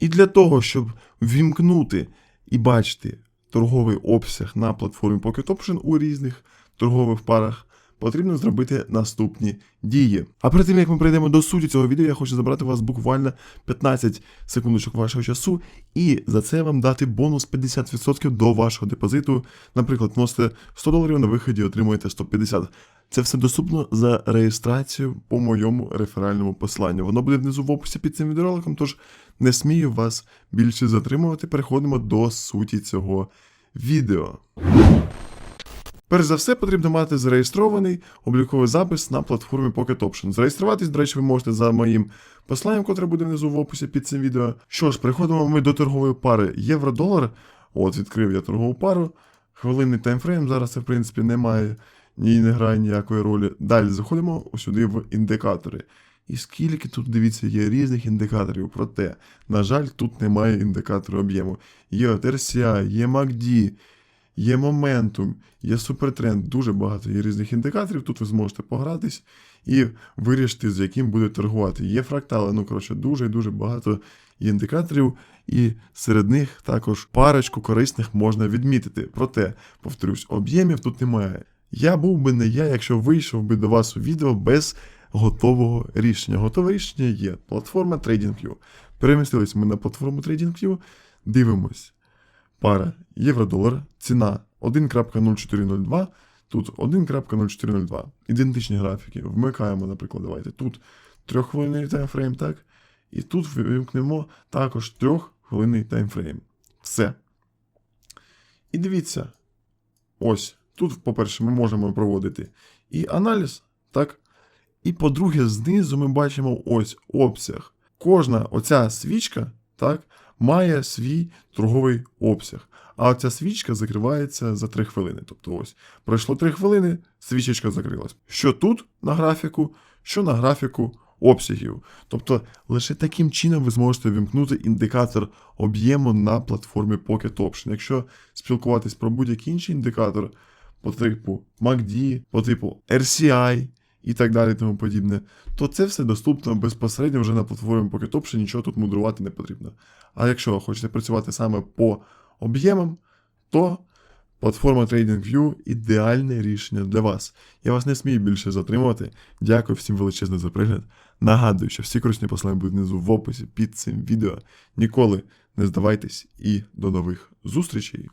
І для того, щоб вімкнути і бачити торговий обсяг на платформі Pocket Option у різних торгових парах, потрібно зробити наступні дії. А перед тим як ми прийдемо до суті цього відео, я хочу забрати у вас буквально 15 секундочок вашого часу, і за це вам дати бонус 50% до вашого депозиту. Наприклад, вносите 100 доларів на виході, отримуєте 150. Це все доступно за реєстрацією по моєму реферальному посланню. Воно буде внизу в описі під цим відеороликом, тож не смію вас більше затримувати. Переходимо до суті цього відео. Перш за все, потрібно мати зареєстрований обліковий запис на платформі Pocket Option. Зареєструватись, до речі, ви можете за моїм посланням, котре буде внизу в описі під цим відео. Що ж, переходимо ми до торгової пари євро-долар. От, відкрив я торгову пару. Хвилинний таймфрейм. Зараз це, в принципі, немає ні не грає ніякої ролі. Далі заходимо сюди в індикатори. І скільки тут, дивіться, є різних індикаторів. Проте, на жаль, тут немає індикатору об'єму. Є RCI, є MACD, є Momentum, є Supertrend, дуже багато є різних індикаторів. Тут ви зможете погратись і вирішити, з яким буде торгувати. Є фрактали, ну коротше, дуже і дуже багато є індикаторів, і серед них також парочку корисних можна відмітити. Проте, повторюсь, об'ємів тут немає. Я був би не я, якщо вийшов би до вас у відео без готового рішення. Готове рішення є. Платформа TradingView. Перемістились ми на платформу TradingView, дивимось. Пара євро-долар, ціна 1.0402, тут 1.0402. Ідентичні графіки. Вмикаємо, наприклад, давайте тут трьоххвилинний таймфрейм, так? І тут вимкнемо також трьоххвилинний таймфрейм. Все. І дивіться. Ось. Тут, по-перше, ми можемо проводити і аналіз, так? І по-друге, знизу ми бачимо ось обсяг. Кожна оця свічка, так, має свій торговий обсяг. А оця свічка закривається за 3 хвилини. Тобто ось пройшло 3 хвилини, свічечка закрилась. Що тут на графіку, що на графіку обсягів. Тобто лише таким чином ви зможете вімкнути індикатор об'єму на платформі Pocket Option. Якщо спілкуватись про будь-який інший індикатор, по типу MACD, по типу RCI і так далі, тому подібне, то це все доступно безпосередньо вже на платформі Pocket Option, нічого тут мудрувати не потрібно. А якщо ви хочете працювати саме по об'ємам, то платформа TradingView ідеальне рішення для вас. Я вас не смію більше затримувати. Дякую всім величезно за пригляд. Нагадую, що всі корисні послання будуть внизу в описі під цим відео. Ніколи не здавайтесь і до нових зустрічей!